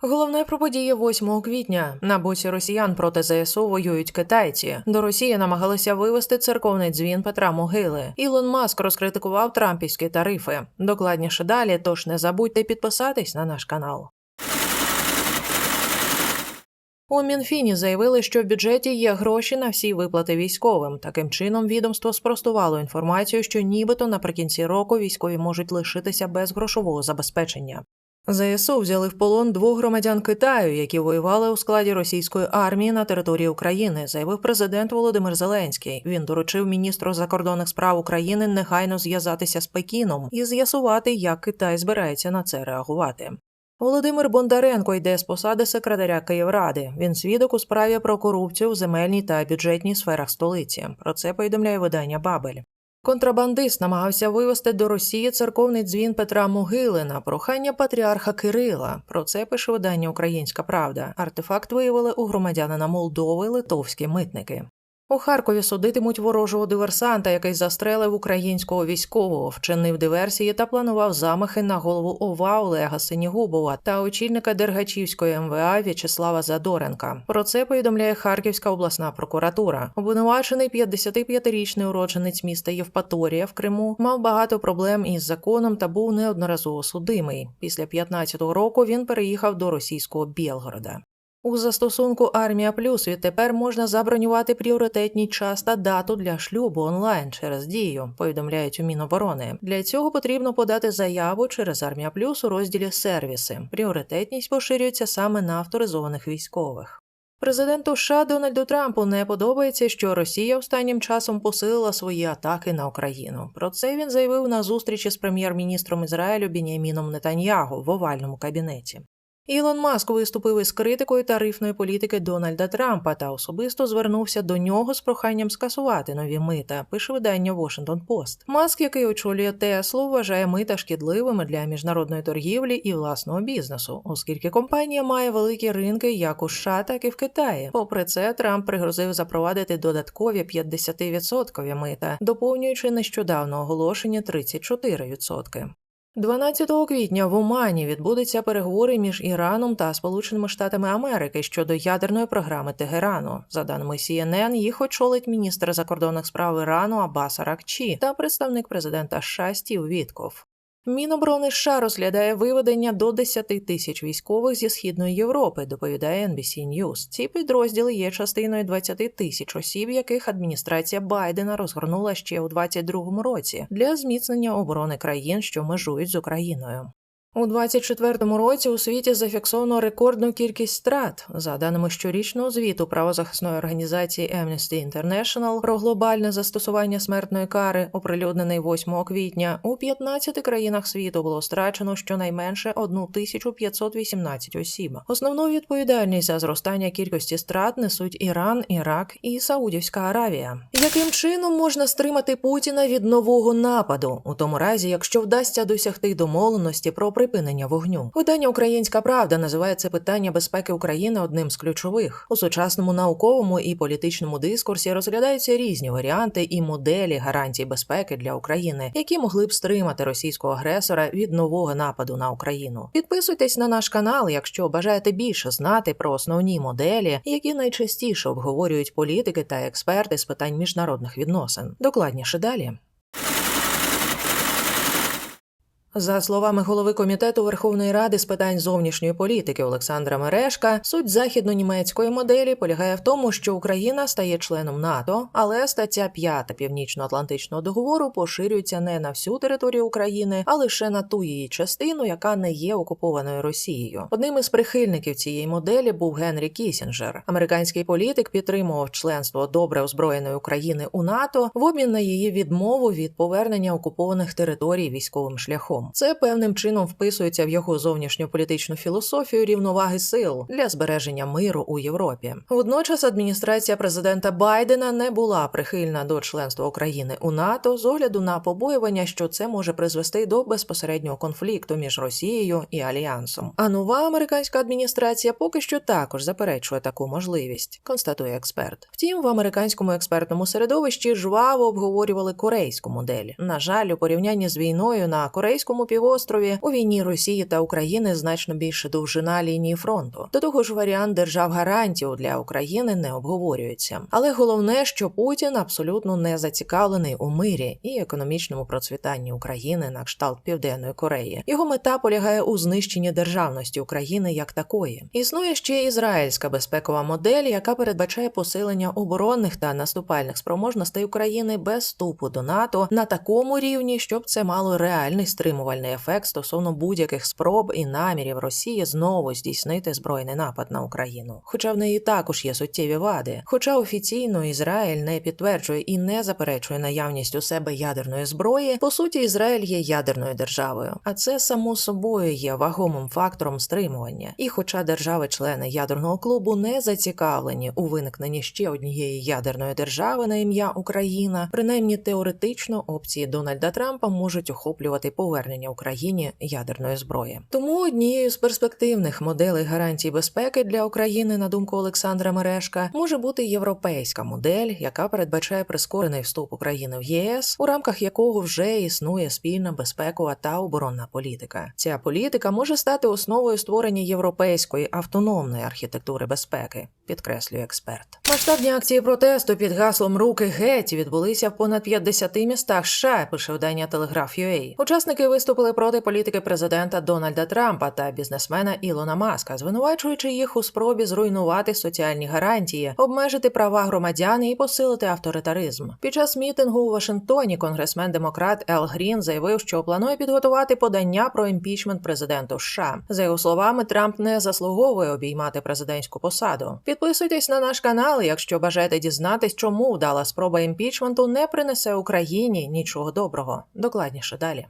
Головне про події 8 квітня. На боці росіян проти ЗСУ воюють китайці. До Росії намагалися вивести церковний дзвін Петра Могили. Ілон Маск розкритикував трампівські тарифи. Докладніше далі, тож не забудьте підписатись на наш канал. У Мінфіні заявили, що в бюджеті є гроші на всі виплати військовим. Таким чином, відомство спростувало інформацію, що нібито наприкінці року військові можуть лишитися без грошового забезпечення. ЗСУ взяли в полон двох громадян Китаю, які воювали у складі російської армії на території України, заявив президент Володимир Зеленський. Він доручив міністру закордонних справ України негайно зв'язатися з Пекіном і з'ясувати, як Китай збирається на це реагувати. Володимир Бондаренко йде з посади секретаря Київради. Він свідок у справі про корупцію в земельній та бюджетній сферах столиці. Про це повідомляє видання Бабель. Контрабандист намагався вивезти до Росії церковний дзвін Петра Могили на прохання патріарха Кирила. Про це пише видання Українська Правда. Артефакт виявили у громадянина Молдови литовські митники. У Харкові судитимуть ворожого диверсанта, який застрелив українського військового, вчинив диверсії та планував замахи на голову ОВА Олега Синігубова та очільника Дергачівської МВА В'ячеслава Задоренка. Про це повідомляє Харківська обласна прокуратура. Обвинувачений 55-річний уродженець міста Євпаторія в Криму мав багато проблем із законом та був неодноразово судимий. Після 15-го року він переїхав до російського Білгорода. У застосунку Армія Плюс відтепер можна забронювати пріоритетний час та дату для шлюбу онлайн через дію, повідомляють у Міноборони. Для цього потрібно подати заяву через Армія Плюс у розділі сервіси. Пріоритетність поширюється саме на авторизованих військових. Президенту США Дональду Трампу не подобається, що Росія останнім часом посилила свої атаки на Україну. Про це він заявив на зустрічі з прем'єр-міністром Ізраїлю Біняміном Нетаньягу в овальному кабінеті. Ілон Маск виступив із критикою тарифної політики Дональда Трампа та особисто звернувся до нього з проханням скасувати нові мита. Пише видання Washington Post. Маск, який очолює Теслу, вважає мита шкідливими для міжнародної торгівлі і власного бізнесу, оскільки компанія має великі ринки як у США, так і в Китаї. Попри це, Трамп пригрозив запровадити додаткові 50% мита, доповнюючи нещодавно оголошення 34%. 12 квітня в Омані відбудуться переговори між Іраном та Сполученими Штатами Америки щодо ядерної програми Тегерану. За даними CNN, їх очолить міністр закордонних справ Ірану Аббас Аракчі та представник президента США Стів Вітков. Міноборони США розглядає виведення до 10 тисяч військових зі східної Європи, доповідає NBC News. Ці підрозділи є частиною 20 тисяч осіб, яких адміністрація Байдена розгорнула ще у 2022 році для зміцнення оборони країн, що межують з Україною. У 24-му році у світі зафіксовано рекордну кількість страт. За даними щорічного звіту правозахисної організації Amnesty International про глобальне застосування смертної кари, оприлюднений 8 квітня, у 15 країнах світу було страчено щонайменше 1518 осіб. Основну відповідальність за зростання кількості страт несуть Іран, Ірак і Саудівська Аравія. Яким чином можна стримати Путіна від нового нападу, у тому разі, якщо вдасться досягти домовленості про припинення вогню. Видання Українська Правда називає це питання безпеки України одним з ключових. У сучасному науковому і політичному дискурсі розглядаються різні варіанти і моделі гарантій безпеки для України, які могли б стримати російського агресора від нового нападу на Україну. Підписуйтесь на наш канал, якщо бажаєте більше знати про основні моделі, які найчастіше обговорюють політики та експерти з питань міжнародних відносин. Докладніше далі. За словами голови комітету Верховної Ради з питань зовнішньої політики Олександра Мерешка, суть західно-німецької моделі полягає в тому, що Україна стає членом НАТО, але стаття 5 Північно-Атлантичного договору поширюється не на всю територію України, а лише на ту її частину, яка не є окупованою Росією. Одним із прихильників цієї моделі був Генрі Кісінджер. Американський політик підтримував членство добре озброєної України у НАТО в обмін на її відмову від повернення окупованих територій військовим шляхом. Це певним чином вписується в його зовнішньополітичну філософію рівноваги сил для збереження миру у Європі. Водночас адміністрація президента Байдена не була прихильна до членства України у НАТО з огляду на побоювання, що це може призвести до безпосереднього конфлікту між Росією і Альянсом. А нова американська адміністрація поки що також заперечує таку можливість, констатує експерт. Втім, в американському експертному середовищі жваво обговорювали корейську модель. На жаль, у порівнянні з війною на корейську Кримському півострові у війні Росії та України значно більше довжина лінії фронту. До того ж, варіант держав гарантів для України не обговорюється. Але головне, що Путін абсолютно не зацікавлений у мирі і економічному процвітанні України на кшталт Південної Кореї. Його мета полягає у знищенні державності України як такої. Існує ще ізраїльська безпекова модель, яка передбачає посилення оборонних та наступальних спроможностей України без вступу до НАТО на такому рівні, щоб це мало реальний стримувальний ефект стосовно будь-яких спроб і намірів Росії знову здійснити збройний напад на Україну. Хоча в неї також є суттєві вади. Хоча офіційно Ізраїль не підтверджує і не заперечує наявність у себе ядерної зброї, по суті, Ізраїль є ядерною державою, а це само собою є вагомим фактором стримування. І хоча держави-члени ядерного клубу не зацікавлені у виникненні ще однієї ядерної держави на ім'я Україна, принаймні теоретично опції Дональда Трампа можуть охоплювати повернення Україні ядерної зброї. Тому однією з перспективних моделей гарантій безпеки для України, на думку Олександра Мережка, може бути європейська модель, яка передбачає прискорений вступ України в ЄС, у рамках якого вже існує спільна безпекова та оборонна політика. Ця політика може стати основою створення європейської автономної архітектури безпеки, підкреслює експерт. Масштабні акції протесту під гаслом Руки геть відбулися в понад 50 містах США, пише видання Телеграф.UA. Учасники виступили проти політики президента Дональда Трампа та бізнесмена Ілона Маска, звинувачуючи їх у спробі зруйнувати соціальні гарантії, обмежити права громадян і посилити авторитаризм. Під час мітингу у Вашингтоні конгресмен демократ Ел Грін заявив, що планує підготувати подання про імпічмент президенту США. За його словами, Трамп не заслуговує обіймати президентську посаду. Підписуйтесь на наш канал, якщо бажаєте дізнатись, чому вдала спроба імпічменту не принесе Україні нічого доброго. Докладніше далі.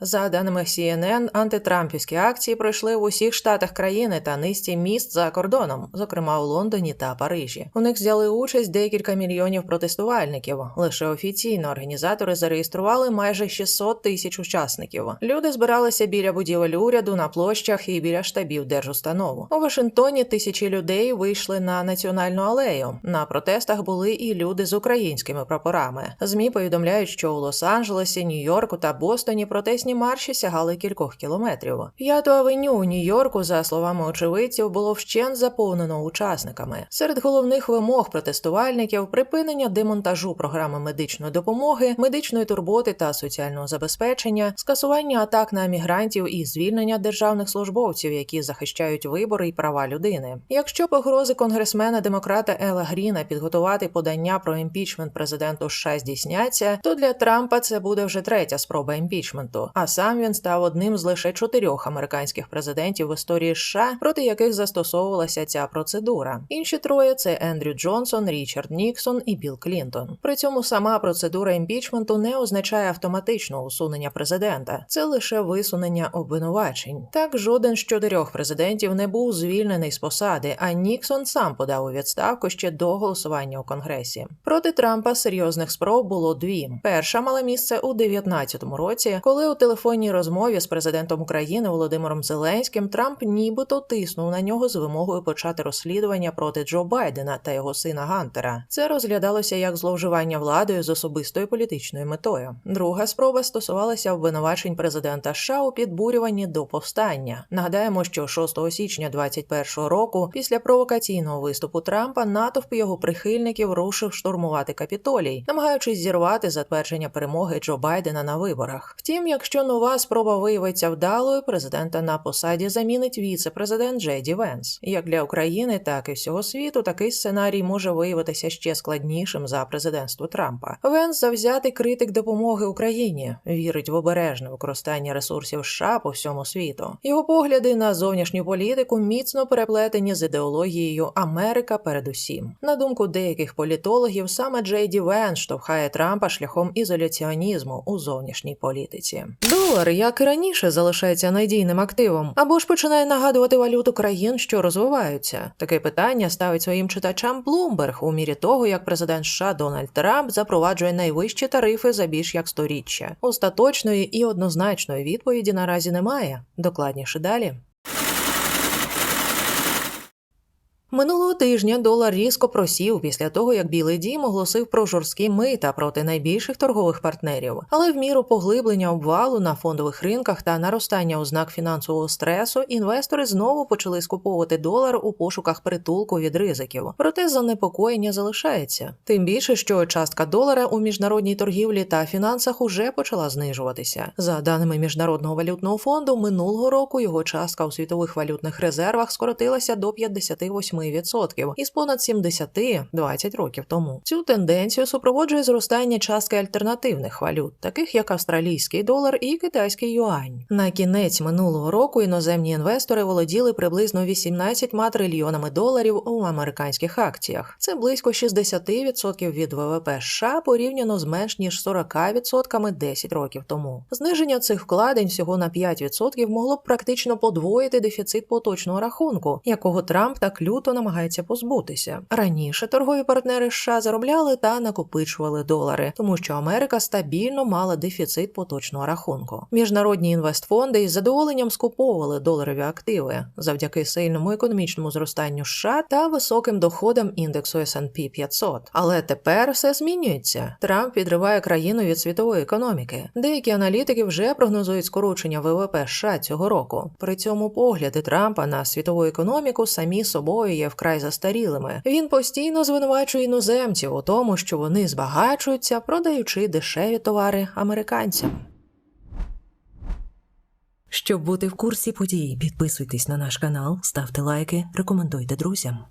За даними CNN, антитрампівські акції пройшли в усіх штатах країни та низці міст за кордоном, зокрема у Лондоні та Парижі. У них взяли участь декілька мільйонів протестувальників. Лише офіційно організатори зареєстрували майже 600 тисяч учасників. Люди збиралися біля будівель уряду на площах і біля штабів держустанов. У Вашингтоні тисячі людей вийшли на національну алею. На протестах були і люди з українськими прапорами. Змі повідомляють, що у Лос-Анджелесі, Нью-Йорку та Бостоні протестні марші сягали кількох кілометрів. П'яту авеню у Нью-Йорку, за словами очевидців, було вщент заповнено учасниками. Серед головних вимог протестувальників припинення демонтажу програми медичної допомоги, медичної турботи та соціального забезпечення, скасування атак на мігрантів і звільнення державних службовців, які захищають вибори і права людини. Якщо погрози конгресмена демократа Ела Гріна підготувати подання про імпічмент президенту США здійсняться, то для Трампа це буде вже третя спроба імпічменту. А сам він став одним з лише чотирьох американських президентів в історії США, проти яких застосовувалася ця процедура. Інші троє це Ендрю Джонсон, Річард Ніксон і Білл Клінтон. При цьому сама процедура імпічменту не означає автоматичного усунення президента, це лише висунення обвинувачень. Так жоден з чотирьох президентів не був звільнений з посади, а Ніксон сам подав у відставку ще до голосування у конгресі. Проти Трампа серйозних спроб було дві. Перша мала місце у 19-му році, коли у телефонній розмові з президентом України Володимиром Зеленським Трамп нібито тиснув на нього з вимогою почати розслідування проти Джо Байдена та його сина Гантера. Це розглядалося як зловживання владою з особистою політичною метою. Друга спроба стосувалася обвинувачень президента США у підбурюванні до повстання. Нагадаємо, що 6 січня 2021 року, після провокаційного виступу Трампа, натовп його прихильників рушив штурмувати капітолій, намагаючись зірвати затвердження перемоги Джо Байдена на виборах. Втім, якщо нова спроба виявиться вдалою, президента на посаді замінить віце-президент Джей Ді Венс. Як для України, так і всього світу такий сценарій може виявитися ще складнішим за президентство Трампа. Венс завзятий критик допомоги Україні, вірить в обережне використання ресурсів США по всьому світу. Його погляди на зовнішню політику міцно переплетені з ідеологією Америка передусім. На думку деяких політологів, саме Джей Ді Венс штовхає Трампа шляхом ізоляціонізму у зовнішній політиці. Долар, як і раніше, залишається надійним активом, або ж починає нагадувати валюту країн, що розвиваються. Таке питання ставить своїм читачам Блумберг у мірі того, як президент США Дональд Трамп запроваджує найвищі тарифи за більш як сторіччя. Остаточної і однозначної відповіді наразі немає. Докладніше далі. Минулого тижня долар різко просів після того, як Білий Дім оголосив про жорсткі мита проти найбільших торгових партнерів. Але в міру поглиблення обвалу на фондових ринках та наростання ознак фінансового стресу інвестори знову почали скуповувати долар у пошуках притулку від ризиків. Проте занепокоєння залишається. Тим більше, що частка долара у міжнародній торгівлі та фінансах уже почала знижуватися. За даними міжнародного валютного фонду, минулого року його частка у світових валютних резервах скоротилася до 58% із понад 70 20 років тому. Цю тенденцію супроводжує зростання частки альтернативних валют, таких як австралійський долар і китайський юань. На кінець минулого року іноземні інвестори володіли приблизно 18 трильйонами доларів у американських акціях. Це близько 60% від ВВП США порівняно з менш ніж 40% 10 років тому. Зниження цих вкладень всього на 5% могло б практично подвоїти дефіцит поточного рахунку, якого Трамп так люто намагається позбутися. Раніше торгові партнери США заробляли та накопичували долари, тому що Америка стабільно мала дефіцит поточного рахунку. Міжнародні інвестфонди із задоволенням скуповували доларові активи завдяки сильному економічному зростанню США та високим доходам індексу S&P 500. Але тепер все змінюється. Трамп відриває країну від світової економіки. Деякі аналітики вже прогнозують скорочення ВВП США цього року. При цьому погляди Трампа на світову економіку самі собою є вкрай застарілими. Він постійно звинувачує іноземців у тому, що вони збагачуються, продаючи дешеві товари американцям. Щоб бути в курсі подій, підписуйтесь на наш канал, ставте лайки, рекомендуйте друзям.